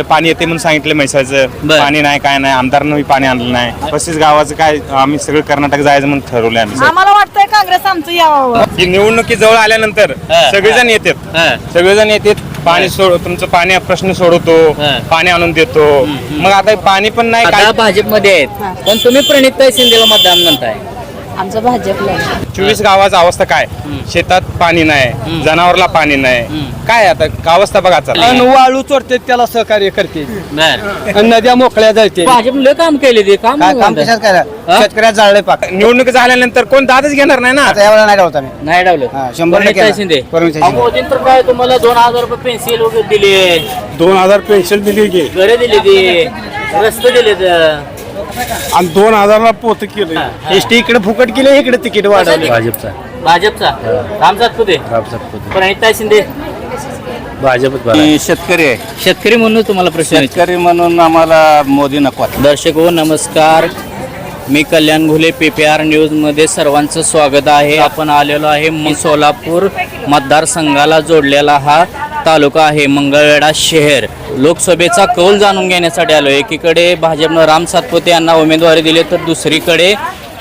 पाणी येते म्हणून सांगितलं म्हैसाचं. बर. पाणी नाही काय नाही आमदारांनी पाणी आणलं नाही. पस्तीस गावाचं काय आम्ही सगळं कर्नाटक जायचं म्हणून ठरवलं आम्ही. आम्हाला वाटतंय काँग्रेस आमचं यावं. ही निवडणुकी जवळ आल्यानंतर हा, सगळेजण येतात. हा. सगळेजण येतात पाणी सोड तुमचं पाणी प्रश्न सोडवतो हा. पाणी आणून देतो. मग आता पाणी पण नाही आता काय भाजपमध्ये आहेत. पण तुम्ही प्रणित शिंदेला मतदान म्हणताय. आमचं भाजपला. चोवीस गावाची अवस्था काय? शेतात पाणी नाही जनावरला पाणी नाही. काय आता अवस्था बघा चला आणि वाळू चोरते त्याला सहकार्य करते. बर. आणि नद्या मोकळ्या जायते भाजप लय काम केले ते काम काय काम कशात करा हा? शेतकऱ्यात जाळले पाक. निवडणूक झाल्यानंतर कोण दादच घेणार नाही ना? आता यावेळेला नाही राहत आम्ही. नाही डावलं. शंभर टक्के. शिंदे. मोदींनी तर काय तुम्हाला दोन हजार रुपये पेन्सिल वगैरे दिले. दोन हजार पेन्शन दिली की. घरे दिले ते. रस्ते दिले आणि दोन हजारला पोत केलं एसटी इकडे फुकट केले इकडे तिकीट वाढवले भाजपचा. भाजपचा. राम सातपुते प्रणितताई शिंदे? मी शेतकरी आहे. शेतकरी म्हणून तुम्हाला प्रश्न. शेतकरी म्हणून आम्हाला मोदी नको. दर्शक हो नमस्कार. मी Kalyan Ghule P P R न्यूजमध्ये सर्वांचं स्वागत आहे. आपण आलेलो आहे म- सोलापूर मतदारसंघाला जोडलेला हा तालुका आहे मंगळवेढा शहर. लोकसभेचा कौल जाणून घेण्यासाठी आलो एकीकडे भाजपनं राम सातपुते यांना उमेदवारी दिली तर दुसरीकडे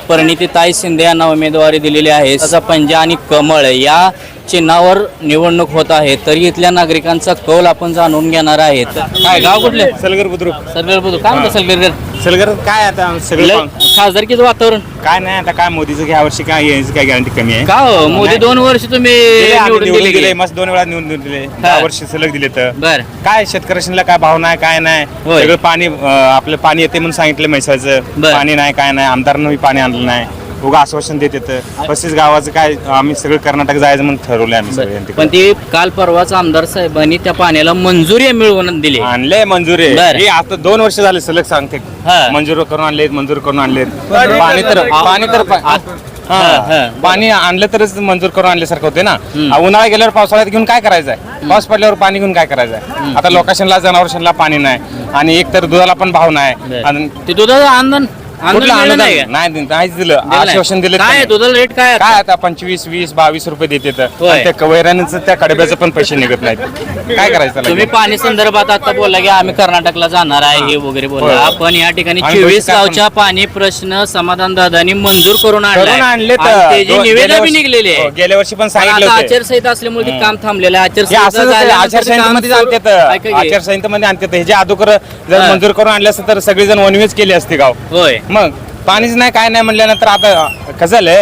परिणितीताई शिंदे यांना उमेदवारी दिलेली आहे. तसा पंजा आणि कमळ या चिन्हावर निवडणूक होत आहे. तरी इथल्या नागरिकांचा कौल आपण जाणून घेणार आहेत. काय गाव कुठले? सलगर बुद्रुक. सलगर बोलू काय म्हणतो सलगर सलगर काय आता सगळं खासदारकीचं वातावरण. काय नाही आता काय मोदीचं ह्या वर्षी काय यायची काय गॅरंटी कमी आहे? का हो? मोदी. दोन वर्ष तुम्ही दिले आम्ही निवडून निवडून दिले? मस्त दोन वेळा निवडून दिले. दहा वर्ष सलग दिले तर. बर. काय शेतकऱ्यांना काय भाव नाही काय नाही. होय. सगळं पाणी अं, आपलं पाणी येते म्हणून सांगितलं म्हैसाचं. बर. पाणी नाही काय नाही. आमदारांनी पाणी आणलं नाही. उगा आश्वासन देत येतं. पस्तीस गावाचं काय आम्ही सगळं कर्नाटक जायचं म्हणून ठरवलं आम्ही बर. सगळे पण ते काल परवाच आमदार साहेबांनी त्या पाण्याला मंजुरी मिळवून दिली. आणले मंजुरी बर. हे आता दोन वर्ष झाले सलग सांगते. हा. मंजूर करून आणलेत मंजूर करून आणलेत. पाणी तर पाणी तर हा, हा. हा. पाणी आणलं तरच मंजूर करून आणल्यासारखं होते ना. उन्हाळा गेल्यावर पावसाळ्यात घेऊन काय करायचंय? पाऊस पडल्यावर पाणी घेऊन काय करायचंय? आता लोकांना जनावरांना पाणी नाही. आणि एक तर दुधाला पण भाव नाही. बर. आणि ते दुधाचं आंदोलन कुठलं नाही का? नाही दिलं, नाहीच दिलं दिलं नाही. आश्वासन दिलं काय आहे दुधाला रेट काय आहे काय आता? आता पंचवीस वीस बावीस रुपये देते तर होय. आणि त्या कवैरांचं त्या कडब्याचं पण पैसे निघत नाहीत काय करायचं त्याला? तुम्ही पाणी संदर्भात आता बोलला की आम्ही कर्नाटकला जाणार आहे हे वगैरे बोलला होय. आपण या ठिकाणी चोवीस गावच्या पाणी प्रश्न समाधान दादानी मंजूर करून आणलाय. करून आणले आणि तर त्याची गेल्या निवेदन बी वर्षी- निघलेले हो, गेल्या वर्षी पण सांगितलं होतं. आचारसंहिता असल्यामुळे ते काम थांबलेलं आहे हे आचारसंहिता असं झाल्यानंतर ते आचारसंहितेमध्ये काम आणतात सुरू- ऐका की. आचारसंहितेमध्ये आणतात हे जे अगोदर जर हा. मंजूर करून आणले असते तर सगळेजण वनवेज केले असते गाव होय मग पाणीच नाही काय नाही म्हणल्यानंतर आता कसं झालंय.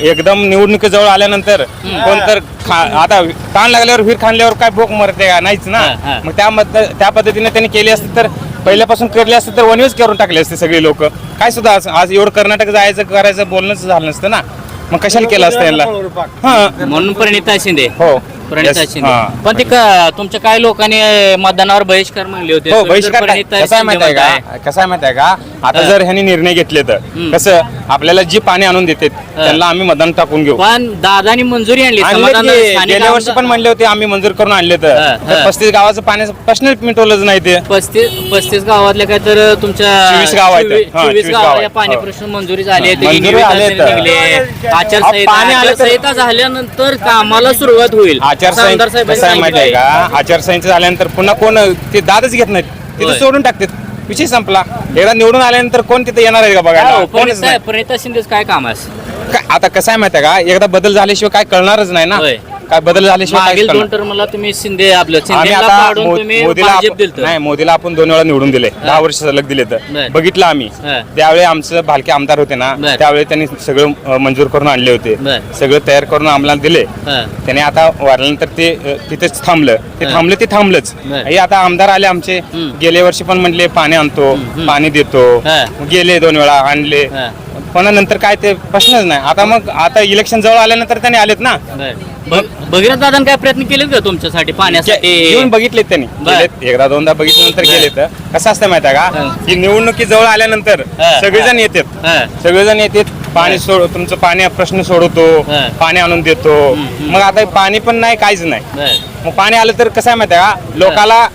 एकदम निवडणुकीजवळ आल्यानंतर कोण तर खा- आता ताण लागल्यावर विहीर खाणल्यावर काय भोक मरते का? नाहीच ना. मग त्या त्या पद्धतीने त्यांनी केली असते तर पहिल्यापासून करले असते तर वनवेज करून टाकले असते सगळे लोक. काय सुद्धा आज- आज एवढं कर्नाटक जायचं करायचं बोलणंच झालं नसतं ना? मग कशाला केलं असतं यांना हा. म्हणून प्रणिता शिंदे. हो. प्रणिता Yes. शिंदे हा. पण ते क- तुमच्या काही लोकांनी मतदानावर बहिष्कार म्हणले होते हो बहिष्कार काय- प्रणिता कसं आहे शिंदे माहिती आहे म्हणताय. का कसं आहे माहिती आहे का आता. जर ह्यांनी निर्णय घेतले तर हम्म. कसं आपल्याला जी पाणी आणून देते त्यांना आम्ही मतदान टाकून घेऊ पण दादानी मंजुरी आणली आणले समाधान ते. स्थानिक गेल्या वर्षी आमदार- पण म्हणले होते आम्ही मंजूर करून आणले हा, तर हा. तर पस्तीस गावाचं पाण्याचं प्रश्न मिटवलंच नाही ते पस्तीस पस्तीस गावातल्या काय तर तुमच्या चोवीस गाव आहेत. चोवीस- हा, गाव गावाला आहेत. पाणी हो. प्रश्न मंजुरी झाली आहे मंजुरी आले. निघले आचारसंहिता पाणी आलं तर- आचारसंहिता झाल्यानंतर कामाला सुरुवात होईल आमदार आचारसंहिता साहेबांनी कसं आहे माहिती आहे. का आचारसंहिता झाल्यानंतर पुन्हा कोण ते दादच घेत नाहीत होय. तिथे सोडून टाकतात विषय संपला एकदा निवडून आल्यानंतर कोण तिथे येणार आहे का बघायला हो, कोणच प्रणिता नाही. प्रणिता शिंदेच काय काम आहे काय- आता कसं आहे माहिती आहे का एकदा बदल झाल्याशिवाय काय कळणारच नाही ना होय. काय बदल झाल्याशिवाय मागील काहीच दोन कळणार. टर्मला तुम्ही शिंदे आपलं आम्ही शिंदेला आता पाडून मो- तुम्ही मोदीला भाजप आपण- दिलत नाही मोदीला आपण दोन वेळा निवडून दिले दहा वर्ष सलग दिले तर बर. बघितलं आम्ही हा. त्यावेळी आमचं भालके आमदार होते ना बर. त्यावेळी त्यांनी सगळं अं, मंजूर करून आणले होते बर. सगळं तयार करून आम्हाला दिले हा. त्याने आता वारल्यानंतर ते अं, तिथेच थांबलं ते हा. थांबले ते थांबलंच. हे आता आमदार आले आमचे हम्म. गेल्या वर्षी पण म्हणले पाणी आणतो पाणी देतो हा. गेले दोन वेळा आणले हा. पुन्हा नंतर काय ते प्रश्नच नाही आता मग आता इलेक्शन जवळ आल्यानंतर त्यांनी आलेत ना भगीरथ दादा काय प्रयत्न केलेत का तुमच्यासाठी पाण्यासाठी? येऊन बघितलेत त्यांनी. बर. एकदा दोनदा बघितल्यानंतर गेले तर कसं असतं माहिती आहे. का? की निवडणुकी जवळ आल्यानंतर हा. सगळेजण येतात. हा. सगळेजण येतात. पाणी सोड तुमचं पाणी प्रश्न सोडवतो. हा. पाणी आणून देतो. मग आता पाणी पण नाही काहीच नाही. बर. मग पाणी आलं तर कसं आहे माहिती आहे का? लोकाला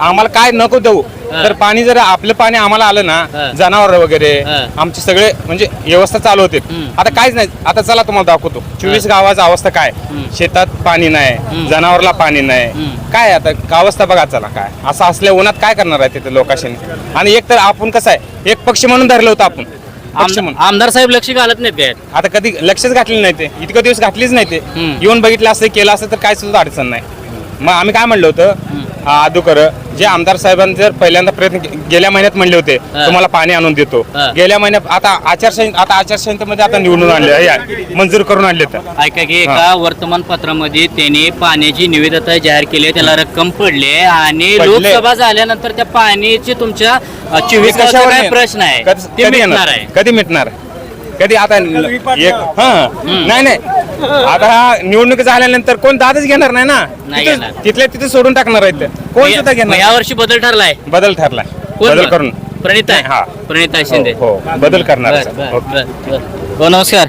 आम्हाला काय नको देऊ. तर पाणी जर आपलं पाणी आम्हाला आलं. ना जनावर वगैरे. आमचे सगळे म्हणजे व्यवस्था चालू होते आता काहीच नाही. आता चला तुम्हाला दाखवतो. चोवीस गावाची अवस्था काय? शेतात पाणी नाही जनावरला पाणी नाही. काय आता? अवस्था बघा चला काय. असं असल्या उन्हात काय करणार आहे तिथे लोकांशी? आणि एक तर आपण कसं आहे? एक पक्ष म्हणून धरलं होतं आपण. आमदार साहेब लक्ष घालत नाहीत काय? आता कधी लक्षच घातलेलं नाही ते. इतकं दिवस घातलीच नाही ते. येऊन बघितलं असतं केलं असतं तर काय सुद्धा अडचण नाही. मग आम्ही काय म्हणलं होतं? अदुकर जे आमदार साहेबांनी जर पहिल्यांदा प्रयत्न गेल्या महिन्यात म्हणले होते. तुम्हाला पाणी आणून देतो. गेल्या महिन्यात आता आचारसंहिता आता आचारसंहितेमध्ये आता निवडून आणले मंजूर करून आणले तर. ऐका की एका वर्तमानपत्रामध्ये त्यांनी पाण्याची निविदता जाहीर केली त्याला रक्कम पडली आणि. लोकसभा झाल्यानंतर त्या पाण्याचे तुमच्या चोवीस? प्रश्न आहे. कधी- मिटणार? कधी आता एक हा नाही नाही आता हा निवडणूक झाल्यानंतर कोण दादच घेणार नाही ना नाही घेणार. तिथल्या तिथे सोडून टाकणार आहेत ते. कोण सुद्धा घेणार या वर्षी बदल ठरलाय बदल ठरला कोण बदल? करून प्रणित आहे हा. प्रणित आहे शिंदे हो हो. बदल करणार बर, आहे. बर, ओके. बर, बर. हो नमस्कार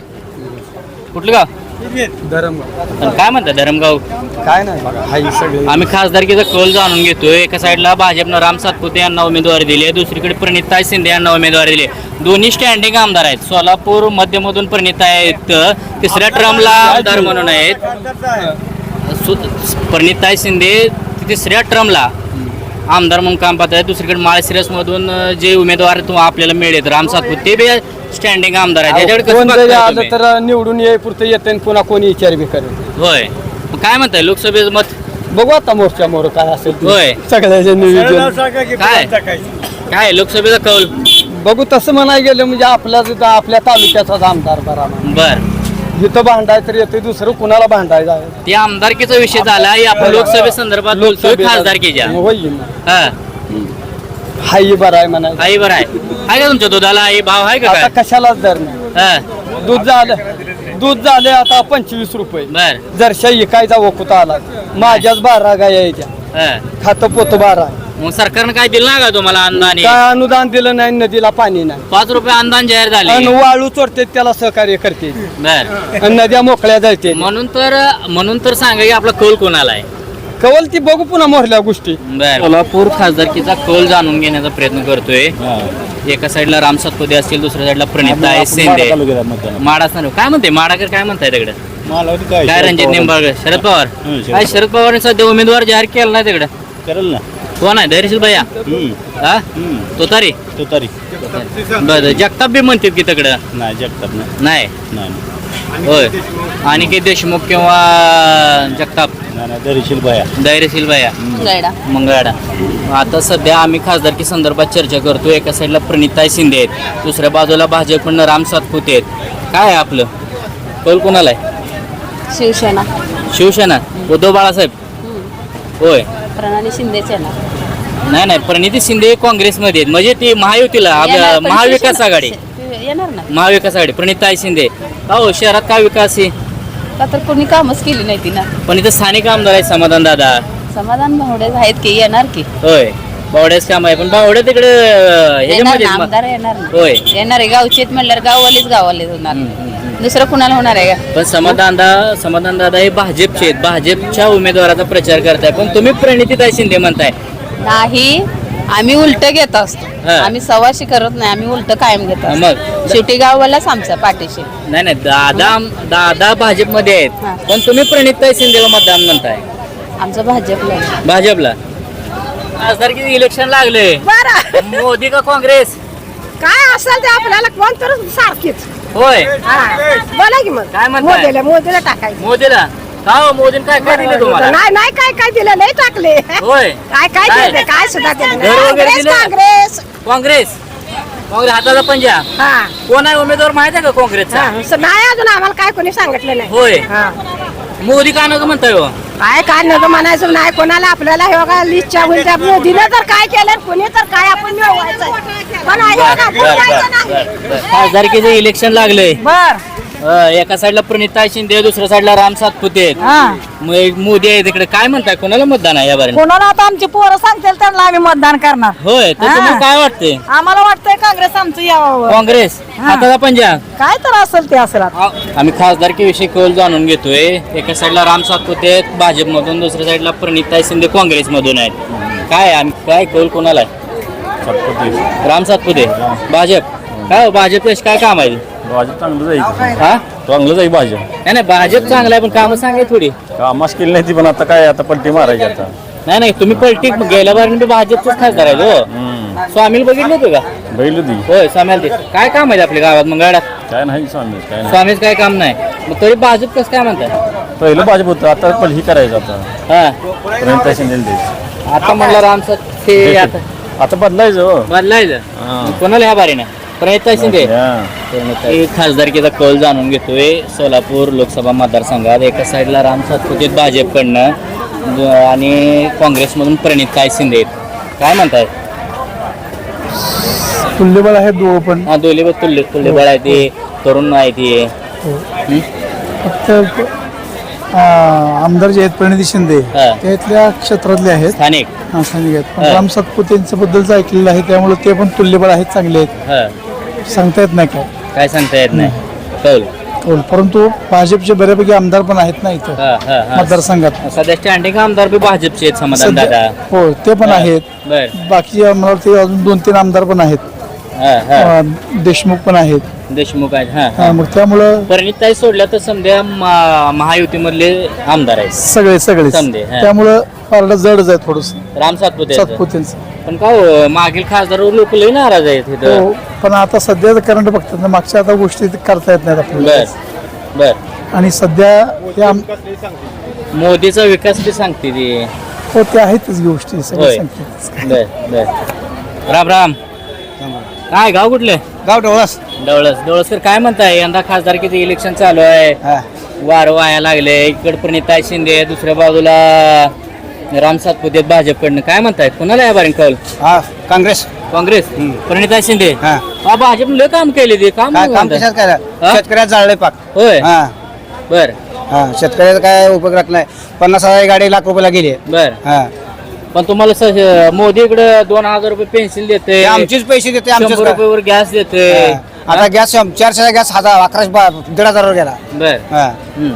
कुठलं गाव पण काय म्हणतात धरमगाव? काय नाही बघा हाय सगळे. आम्ही खासदारकीचा कौल जाणून घेतोय. एका साईडला भाजपनं राम सातपुते यांना उमेदवारी दिली आहे. दुसरीकडे प्रणिताई शिंदे यांना उमेदवारी दिली आहे. दोन्ही स्टँडिंग आमदार आहेत. सोलापूर मध्यमधून प्रणिता आहेत. तिसऱ्या ट्रमला आमदार म्हणून आहेत. सु- प्रणिताई शिंदे तिसऱ्या ट्रमला आमदार म्हणून काम पाहत आहेत. दुसरीकडे माळशिरस मधून जे उमेदवार तुम्हा आपल्याला मिळेल राम सातपुते ते बी स्टँडिंग आमदार आहेत त्याच्याकडे कसं कोण जरी बघताय आलं तुम्ही? तर निवडून ये पुरतं येते आणि पुन्हा कोणी विचार बी करेल. होय. मग काय म्हणताय? लोकसभेचं मत? बघू आता मोर्चा मोर काय असेल ते. होय. सगळ्याचे नियोजन. काय? काय? लोकसभेचा कौल? बघू तसं म्हणाय गेलं म्हणजे आपला सुद्धा आपल्या तालुक्याचाच आमदार बरा बर. जिथं भांडाय तर येते दुसरं कुणाला भांडायचं आहे? ते आमदारकीचा विषय झाला. हे आपण लोकसभेसंदर्भात बोलतोय लोकसभेला- खासदारकीच्या. होय ना. हा. हाय बरं आहे म्हणाय आई बरं आहे. आहे का तुमच्या दुधाला? आई भाव आहे का आता काय? कशालाच दर नाही. हा. दूध झालं दूध झाले आता पंचवीस रुपये. बर. जरशा इकायचा वकुता आला. माझ्याच बारा. गाय यायच्या हा. खातं पोत बारा. मग सरकारनं काय दिलं ना का तुम्हाला अनुदान काय अनुदान दिलं नाही नदीला पाणी नाही. पाच रुपये अनुदान जाहीर आणि झाले वाळू चोरते त्याला सहकार्य करते. बर. आणि नद्या मोकळ्या जायते म्हणून तर म्हणून तर सांगा की आपला कौल कोणाला आहे? कवल ती बघू पुन्हा मोरल्या गोष्टी. बर. सोलापूर खासदारकीचा कौल जाणून घेण्याचा प्रयत्न करतोय. एका साईडला राम सातपुते असतील दुसऱ्या साईडला प्रणिता आहे शिंदे. माडा सर काय म्हणते? माडाकर काय म्हणताय तिकडे? काय? रणजित निंबाळकर? शरद पवार? काय शरद पवारने सध्या उमेदवार जाहीर केला नाही तिकडे? करेल ना. कोण आहे? धैर्यशील भैया? हा. तोतारी? तो तरी बर जगताप बी म्हणतात की तिकडं? नाही जगतात नाही. नाही? होय. आणि काही देशमुख किंवा जगताप? दरीशील बाया धैर्यशील मंगळाडा आता सध्या आम्ही खासदारकी संदर्भात चर्चा करतो एका साईडला प्रणिताई शिंदे आहेत. दुसऱ्या बाजूला भाजपकडनं राम सातपुते आहेत. काय आहे आपलं? कौल कोणाला आहे? शिवसेना. शिवसेना. उद्धव बाळासाहेब? होय. प्रणाली शिंदेचे नाही नाही. प्रणिती शिंदे काँग्रेसमध्ये आहेत. म्हणजे ती महायुतीला येणार आपल्या पण महाविकास शिवसेना- आघाडी. येणार ना? महाविकास आघाडी. प्रणिताई शिंदे. का हो शहरात काय विकास आहे? का तर कोणी कामच केली नाही ती ना पण इथं स्थानिक आमदार आहेत समाधान दादा. समाधान भावडे आहेत की येणार की? होय. बावड्याच काम आहे पण बावड्या तिकडे येणार ह्याच्यामध्ये ना आमदार येणार ना. होय. येणार आहे गावचे आहेत म्हणल्यावर गाववालेच गाववालेच होणार. दुसरं कुणाला होणार आहे का? पण समाधान दा समाधान दादा हे भाजपचे आहेत. भाजपच्या उमेदवाराचा प्रचार करताय पण तुम्ही प्रणितीताई शिंदे म्हणताय. नाही आम्ही उलट घेत असतो. हा. आम्ही सवाशी करत नाही आम्ही उलट कायम घेत असतो. मग. शेवटी गाववालाच आमचा पाठीशी. नाही नाही दादा दादा भाजपमध्ये हा. आहेत पण तुम्ही प्रणितीताई शिंदेला मतदान म्हणताय. आमचं भाजपला आहे. भाजपला. खासदारकी इलेक्शन लागले. मोदी का काँग्रेस? काय असेल ते आपल्याला कोण तर सारखीच. होय. बोला की मग. काय म्हणताय? मोदीला मोदीला टाकायचं. मोदीला? का हो मोदीने काय काय दिले तुम्हाला? नाही नाही काय काय दिलं? नाही टाकले. होय. काय काय काय? दिलं? काय सुद्धा दिलं घर वगैरे काँग्रेस दिलं? काँग्रेस. काँग्रेस? काँग्रेस हाताचा पंजा? हा. कोण आहे उमेदवार माहीत आहे का काँग्रेसचा? हा. स- नाही अजून आम्हाला काय कोणी सांगितलं नाही. होय. हा. मोदी का नको म्हणताय हो? काय काय नको म्हणायचं नाही. कोणाला आपल्याला हे बघा लिस्टच्या त्या मोदीनं तर काय केलं कोणी तर काय आपण मिळवायचं पण आहे बघा, बोलायचं नाही. खासदारकीचं इलेक्शन लागलंय. बर. एका साईडला प्रणिता शिंदे दुसऱ्या साईडला राम सातपुते आहेत. हा. मग एक मोदी आहे तिकडे. काय म्हणताय? कोणाला मतदान आहे याबारे कोणाला आता आमची पोरं सांगतील त्यांना आम्ही मतदान करणार. होय तर हा. तुम्हाला काय वाटतंय? आम्हाला वाटतंय काँग्रेस आमचं यावं. काँग्रेस? हाताचा पंजा. काय तर असेल ते असेल आता. आम्ही खासदारकीविषयी कौल जाणून घेतोय. एका साईडला राम सातपुते आहेत भाजपमधून दुसऱ्या साईडला प्रणिता शिंदे काँग्रेसमधून आहेत. काय आम- काय कौल कोणाला आहे? राम सातपुते. भाजप. काय हो, भाजप कशी काय काम आहे? भाजप चांगलं जायचं हा? चांगलं जाईल भाजप. नाही नाही भाजप चांगलं आहे पण कामं सांगाय थोडी. कामास केली नाही ती पण आता काय आता पलटी मारायची आता. नाही नाही तुम्ही पलटी गेल्या बार मी भाजपच खासदार आहे हो. स्वामीला बघितलं होतं का? बैल होती. होय स्वामीला ते. काय काम आहे आपल्या गावात मंगळात काय नाही स्वामी काय नाही. स्वामीच काय काम नाही. मग तरी भाजप कसं काय म्हणताय? पहिलं भाजप होतं आता पण ही करायचं आता. हा. प्रणिता शिंदे द्यायचं आता म्हणलं राम सात ते आता आता बदलायचं हो. बदलायचं. हा. कोणाला ह्या बारीने? प्रणिता शिंदे हा. खासदारकीचा कौल जाणून घेतोय. सोलापूर लोकसभा मतदारसंघात एका साईडला राम सातपुते भाजपकडनं. द- आणि काँग्रेसमधून प्रणिताई शिंदे आहेत. काय म्हणताय? तुल्यबळ आहेत दोघं पण. हा दोन्ही बघ तुल्ले तुल्ले बळ आहे ते. तरुण आहे ते. फक्त आ, आमदार जे आहेत प्रणिती शिंदे हा. ते इथल्या क्षेत्रातले आहेत. स्थानिक. हा, स्थानिक आहेत. पण हा. राम सातपुतेंच्या बद्दलच ऐकलेलं आहे त्यामुळे ते पण तुल्यबळ आहेत चांगले आहेत. हा. सांगता येत नाही काय? काय सांगता येत नाही? कौल. कौल. परंतु भाजपचे बऱ्यापैकी आमदार पण आहेत ना इथं हा हा हा. मतदारसंघात. सध्या स्टँडिंग आमदार बी भाजपचे आहेत समाधान दादा हो ते पण. आहेत. बर. बाकी मला वाटतं अजून दोन तीन आमदार पण आहेत. हा हा. अ, देशमुख पण आहेत. देशमुख आहेत हा हा, मग त्यामुळं परिणिताई सोडल्या तर समजा मा- महायुतीमधले आमदार आहेत. सगळे सगळे समजे, हा. त्यामुळं पारडं जडच आहे थोडस. राम सातपुते. सातपुतेंचं. पण का हो, मागील खासदार लोक लई नाराज आहेत हो इथं पण आता सध्या करंट बघतात ना मागच्या आता गोष्टी ते करता येत नाहीत बर आपल्याला. बर आणि सध्या हे आम- मोदीचा विकास बी सांगते ती. हो ते आहेतच गोष्टी सगळे होय. सांगतात बर बर. राम राम. काय गाव कुठले? गाव डोळस. डवळस डवळसकर काय म्हणताय? यंदा खासदारकीचं इलेक्शन चालू आहे? वार वाया लागले इकडे प्रणिताई शिंदे दुसऱ्या बाजूला राम सातपुते आहेत भाजपकडनं. काय म्हणताय कोणाला या बारीन कौल हा काँग्रेस. काँग्रेस? प्रणिताई शिंदे? हा. हा भाजप लय काम केले ते. काम काय नाही काम. कशात काय हा? शेतकऱ्यात पाक. होय. हा. बर. हा शेतकऱ्याचा काय उपयोग राहत नाही. पन्नास हजार गाडी लाख रुपयाला गेली. बर. हा. पण तुम्हाला स- मोदी इकडे दोन हजार रुपये पेन्शन देते ते आमचेच पैसे देते आमचेच शंभर का? रुपयावर गॅस देते हा. आता गॅस चारशे गॅस हजार अकराशे बा- दीड हजारावर गेला. बर. हा. हम्म.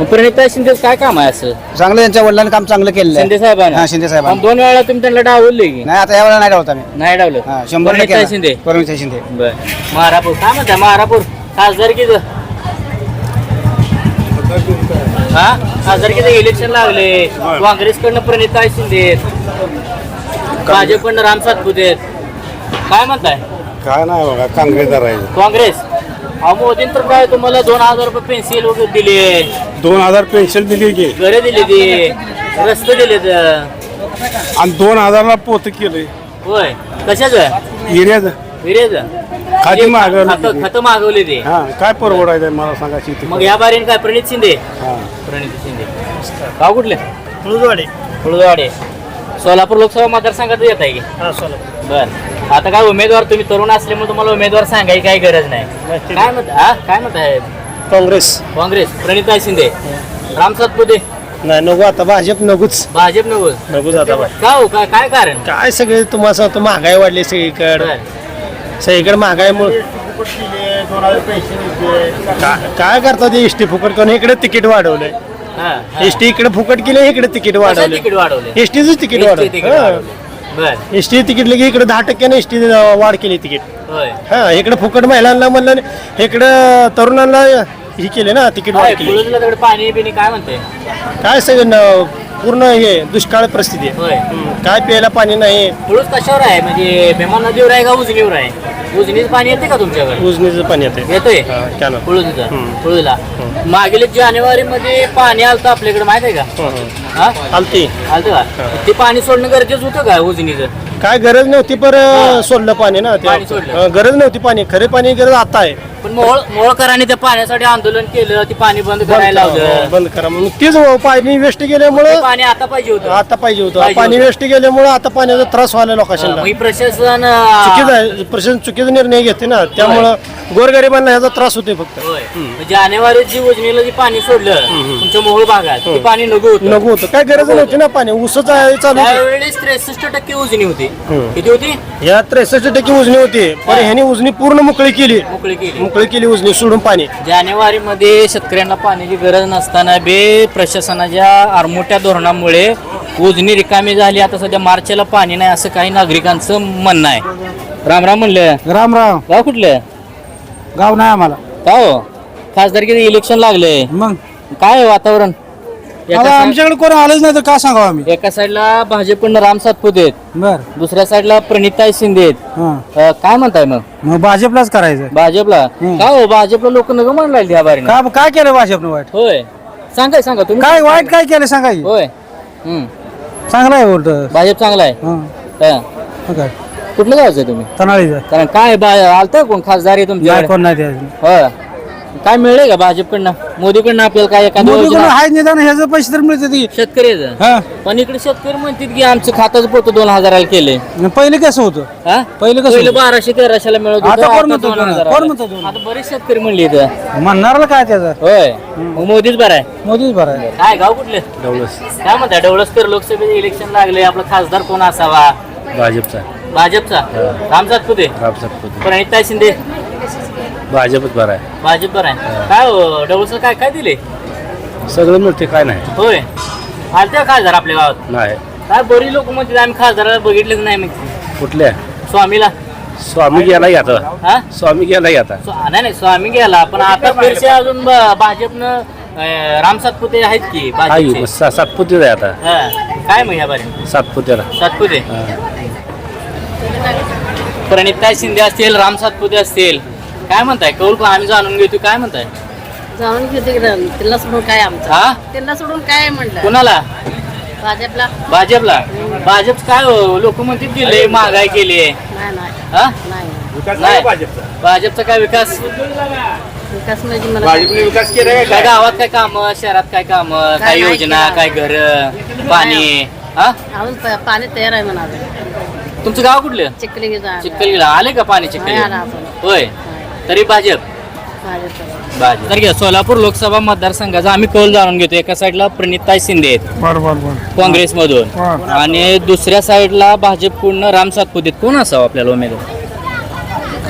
मग प्रणिता शिंदे काय काम आहे असं? चांगलं त्यांच्या वडिलांनी काम चांगलं केलेलं शिंदे आहे साहेबांना? हा, शिंदे साहेबांना. पण दोन वेळा तुम्ही त्यांना डावलले की? नाही आता यावेळेला नाही राहत आम्ही. नाही डावलं? हा, शंभर टक्के शिंदे? परमिता शिंदे? बर. महारापूर. काय म्हणता महारापूर? खासदारकीचं हा? खासदारकीचं इलेक्शन लागले? काँग्रेसकडनं प्रणिता शिंदे. भाजपकडनं राम सातपुते. काय म्हणताय? काय नाही बघा काँग्रेस राहील काँग्रेस? अहो मोदी तर काय तुम्हाला दोन हजार रुपये पेन्सिल वगैरे दिले. दोन हजार पेन्शन दिली की. घरे दिले ते. रस्ते दिले आणि दोन हजारला पोत केलंय. होय. कशाच? एरियात विरेज खाती मागवली. खत खत मागवले ते. हा काय परवडायचं मला सांगा शेती मग या बारीन काय प्रणित शिंदे? हा. प्रणित शिंदे. गाव कुठले? फुलवाडे सोलापूर लोकसभा मतदारसंघात येत आहे की? बर. आता काय उमेदवार तुम्ही तरुण असल्यामुळे तुम्हाला उमेदवार सांगायची काही गरज नाही. काय मत हा? काय मत आहे काँग्रेस. काँग्रेस. प्रणिता शिंदे. राम सातपुते. नाही नको आता भाजप नकोच. भाजप नवल नकोच आता का हो? काय काय कारण? काय सगळे तुम्हाला सांगतो महागाई वाढली सगळीकडे. सगळीकडे महागाईमुळे काय करता ते एसटी फुकट करून? इकडे तिकीट वाढवलंय. हा, हा. एसटी इकडे फुकट केले इकडे तिकीट वाढवले तिकीट वाढवले एसटीच तिकीट एसटी तिकीट वाढवलं वाढवले बर. एसटी तिकीट लगे इकडे दहा टक्क्याने एसटी वाढ केली तिकीट. होय. हा इकडे फुकट महिलांना म्हणलं इकडं तरुणांना हे केले ना तिकीट वाढ केली. तिकडे पाणी बिणी काय म्हणते काय सगळं न- पूर्ण हे दुष्काळ परिस्थिती आहे. होय. हम्म, काय प्यायला पाणी नाही. पुळूस कशावर आहे? म्हणजे भीमा नदीवर आहे का उजनीवर आहे? उजनीच पाणी येते का तुमच्याकडे? उजनीचं पाणी येते. येतोय? कॅनल मागील जानेवारी मध्ये पाणी आलतं आपल्याकडे माहीत आहे का? हा? आलती. आलतं का? ते पाणी सोडणं गरजेचं होतं का उजनीचं? काय गरज नव्हती पर सोडलं पाणी ना ते पाणी सोडलं. गरज नव्हती पाणी. खरे पाणी गरज आता आहे. पण मोळ मोळकरांनी त्या पाण्यासाठी आंदोलन केलं ते पाणी बंद करायला बंद करा, लावलं. बंद करा मग तेच हो, पाणी वेस्ट गेल्यामुळं ते पाणी आता पाहिजे होतं. आता पाहिजे होतं. पाहिजे पाणी होतं. वेस्ट गेल्यामुळं आता पाण्याचा त्रास व्हायला लोकांना. मग हे प्रशासन चुकीचा आहे. प्रशासन चुकीचा निर्णय घेते ना. त्यामुळं गोरगरिबांना ह्याचा त्रास होतोय फक्त. होय. मग जानेवारीत जी उजनीला जे पाणी सोडलं तुमच्या मोहोळ भागात ते पाणी नको होतं. नको होतं. काय गरज नव्हती ना पाणी? ऊसच आहे चालू होतं. त्यावेळेस त्रेसष्ट टक्के उजनी होती. किती होती? या त्रेसष्ट टक्के उजनी होती. पण ह्यानी उजनी पूर्ण मोकळी केली. मोकळी केली. मोकळी केली उजनी सोडून पाणी. जानेवारी मध्ये शेतकऱ्यांना पाण्याची गरज नसताना बे प्रशासनाच्या आरमोठ्या धोरणामुळे उजनी रिकामी झाली. आता सध्या मार्चला पाणी नाही असं काही नागरिकांचं म्हणणं आहे. राम राम म्हणलं. राम राम. गाव कुठलं? गाव नाही आम्हाला. का हो? खासदारकी इलेक्शन लागले. मग? काय आहे वातावरण? एका आता साईड- आमच्याकडे कोण आलंच नाही तर का सांगावं आम्ही? एका साईडला भाजपकडनं राम सातपुते आहेत. बर. दुसऱ्या साईडला प्रणिताई शिंदे आहेत. हा. अं, काय म्हणताय मग? मग भाजपलाच करायचं भाजपला? हम्म. काय हो? भाजपला लोक नको म्हणायला लागले ह्या बारीनं. का काय केलं भाजपनं वाईट? होय. सांगा सांगा तुम्ही काय वाईट काय केलं सांगा की. होय. हम्म. चांगलं आहे उलट. भाजप चांगला आहे. हा. हा. मग काय कुठलं आहे तुम्ही? तनाळीचं कारण काय बा आलत कोण खासदार आहे नाही तुमच्या कोण नाही होय. काय मिळेल का भाजपकडनं? मोदीकडनं आपल्याला काय एखादं योजना? हाय निदान ह्याचं पैसे तर मिळते ती शेतकऱ्याचं हा. पण इकडे शेतकरी म्हणतात की आमचं खाताचं पोत दोन हजाराला केले पहिले कसं होतं? हा? पहिलं कसं पहिलं होतं? बाराशे तेराशेला मिळत होतं, आता कोण आता म्हणतं दोन दोन? हजाराला. कोण म्हणतं दोन? आता बरेच शेतकरी म्हणले इथं. म्हणणाराला काय त्याचं? होय. मग मोदीच बरं आहे. मोदीच बरं आहे. काय गाव कुठले? काय म्हणता डवळसकर लोकसभेचे इलेक्शन लागले आपला खासदार कोण असावा? भाजपचा. भाजपचा? राम सातपुते राम सातपुते प्रणिताई शिंदे? भाजपच बरा आहे. भाजप बरं आहे. काय हो डवळसर काय काय दिले? सगळं मिळते काय नाही. होय. आलते का खासदार आपल्या गावात? नाही. काय बरी लोक म्हणतात आम्ही खासदाराला बघितलेच नाही मग कुठल्या? स्वामीला. स्वामी गेला की आता. हा? स्वामी गेला की आता. स्वा- नाही नाही स्वामी गेला पण आता फिरसे अजून ब- भाजपनं अं, राम सातपुते आहेत की भाजपचे? आहे आता. हा. काय मग ह्या बारे सातपुतेला. सातपुते? हा. प्रणिताई शिंदे असतील राम सातपुते असतील काय म्हणताय? कौल का आम्ही जाणून घेतो. काय म्हणताय? जाऊन घेते तिला सोडून काय आमचं? हा? तिला सोडून काय म्हटलं कोणाला? भाजपला. भाजपला. भाजप काय लोक म्हणते दिले महागाई केली. नाही नाही. हा? नाही. नाही. भाजपचा. काय विकास? विकास म्हणजे मला भाजपने विकास केला काय गावात काय काम? शहरात काय काम? काय नाही योजना? केलं. काय घर? पाणी? हा? अजून प- पाणी तयार आहे म्हणा. तुमचं गाव कुठलं? चिखली. चिखलगीला आले का पाणी चिखली. होय. तरी भाजप. भाजप. तर घ्या सोलापूर लोकसभा मतदारसंघाचा आम्ही कौल जाणून घेतो. एका साईडला प्रणिताई शिंदे आहेत. बर बर बर. काँग्रेसमधून. आणि दुसऱ्या साईडला भाजपकडून राम सातपुते आहेत. कोण असावं आपल्याला उमेदवार?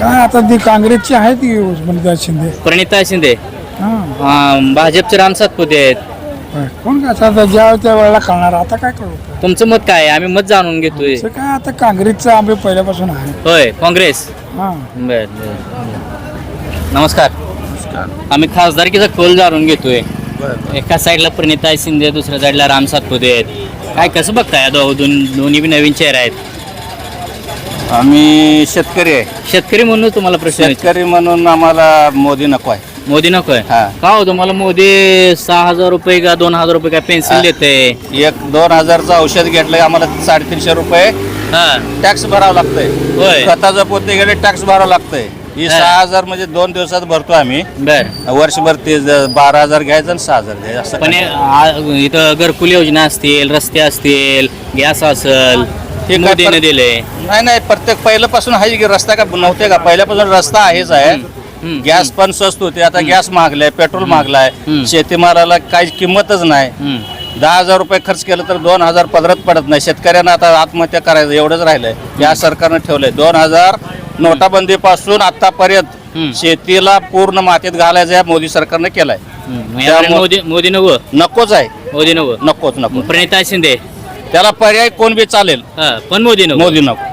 काय आता ती काँग्रेसची आहे ती उस्मानाबाद शिंदे. प्रणिताई शिंदे. हा भाजपचे राम सातपुते आहेत. कोण काय आता ज्या त्या वेळेला कळणार आता काय करू? तुमचं मत काय आहे? आम्ही मत जाणून घेतोय. असं काय आता काँग्रेसचं आंबे पहिल्यापासून आहे. होय काँग्रेस. हा. बर नमस्कार. आम्ही खासदारकीचा कौल जाणून घेतोय. एका साईडला प्रणिताई शिंदे दुसऱ्या साईडला राम सातपुते आहेत. काय कसं बघताय या दो- दोन दोन्ही बी नवीन चेहरे आहेत? आम्ही शेतकरी आहे. शेतकरी म्हणून तुम्हाला प्रश्न विचार- शेतकरी म्हणून आम्हाला मोदी नको आहे. मोदी नकोय हा. का हो तुम्हाला मोदी सहा हजार रुपये का दोन हजार रुपये काय पेन्सिल हा. देते एक दोन हजारचं औषध घेतलं आम्हाला साडेतीनशे रुपये. हा. टॅक्स भरावं लागतंय. होय. खताचं पोते गेले टॅक्स भरावं लागतंय. ही हा. सहा हजार म्हणजे दोन दिवसात भरतो आम्ही. बर. वर्षभर ते ज- बारा हजार घ्यायचं आणि सहा हजार घ्यायचं असं पण हे, आ- इथं घरकुल योजना असतील रस्ते असतील गॅस असेल काय मोदीने पर- दिले नाही नाही प्रत्येक पहिल्यापासून आहे की रस्ता का नव्हते का? पहिल्यापासून रस्ता आहेच आहे. गॅस पण स्वस्त होते. आता गॅस महागलाय पेट्रोल महागलाय. शेतीमालाला काही किंमतच नाही. दहा हजार रुपये खर्च केलं तर दोन हजार पदरात पडत नाही. शेतकऱ्यांना आता आत्महत्या करायचं एवढंच राहिलंय. या सरकारनं ठेवलंय. दोन हजार नोटाबंदीपासून आतापर्यंत हम्म. शेतीला पूर्ण मातीत घालायचं मोदी सरकारनं केलाय. मोदी मोदी नको? नकोच आहे. मोदी नको? नकोच नको प्रणिता शिंदे. त्याला पर्याय कोण बी चालेल. पण मोदी नको. मोदी नको.